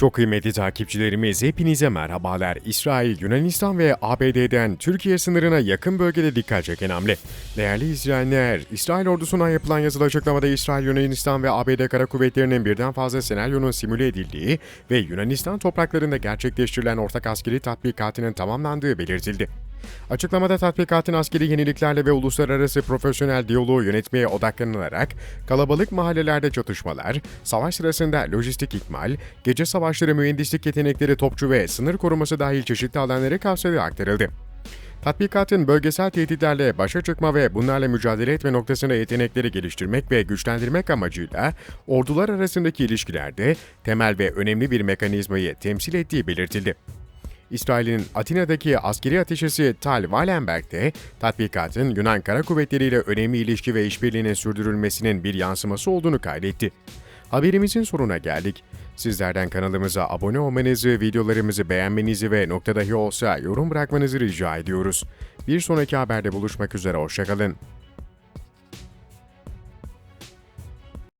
Çok kıymetli takipçilerimiz hepinize merhabalar. İsrail, Yunanistan ve ABD'den Türkiye sınırına yakın bölgede dikkat çeken hamle. Değerli izleyenler, İsrail ordusundan yapılan yazılı açıklamada İsrail, Yunanistan ve ABD kara kuvvetlerinin birden fazla senaryonun simüle edildiği ve Yunanistan topraklarında gerçekleştirilen ortak askeri tatbikatının tamamlandığı belirtildi. Açıklamada tatbikatın askeri yeniliklerle ve uluslararası profesyonel diyaloğu yönetmeye odaklanılarak kalabalık mahallelerde çatışmalar, savaş sırasında lojistik ikmal, gece savaşları mühendislik yetenekleri topçu ve sınır koruması dahil çeşitli alanları kapsadığı aktarıldı. Tatbikatın bölgesel tehditlerle başa çıkma ve bunlarla mücadele etme noktasında yetenekleri geliştirmek ve güçlendirmek amacıyla ordular arasındaki ilişkilerde temel ve önemli bir mekanizmayı temsil ettiği belirtildi. İsrail'in Atina'daki askeri ateşesi Tal Wallenberg'de tatbikatın Yunan Kara Kuvvetleri ile önemli ilişki ve işbirliğinin sürdürülmesinin bir yansıması olduğunu kaydetti. Haberimizin sonuna geldik. Sizlerden kanalımıza abone olmanızı, videolarımızı beğenmenizi ve nokta dahi olsa yorum bırakmanızı rica ediyoruz. Bir sonraki haberde buluşmak üzere, hoşçakalın.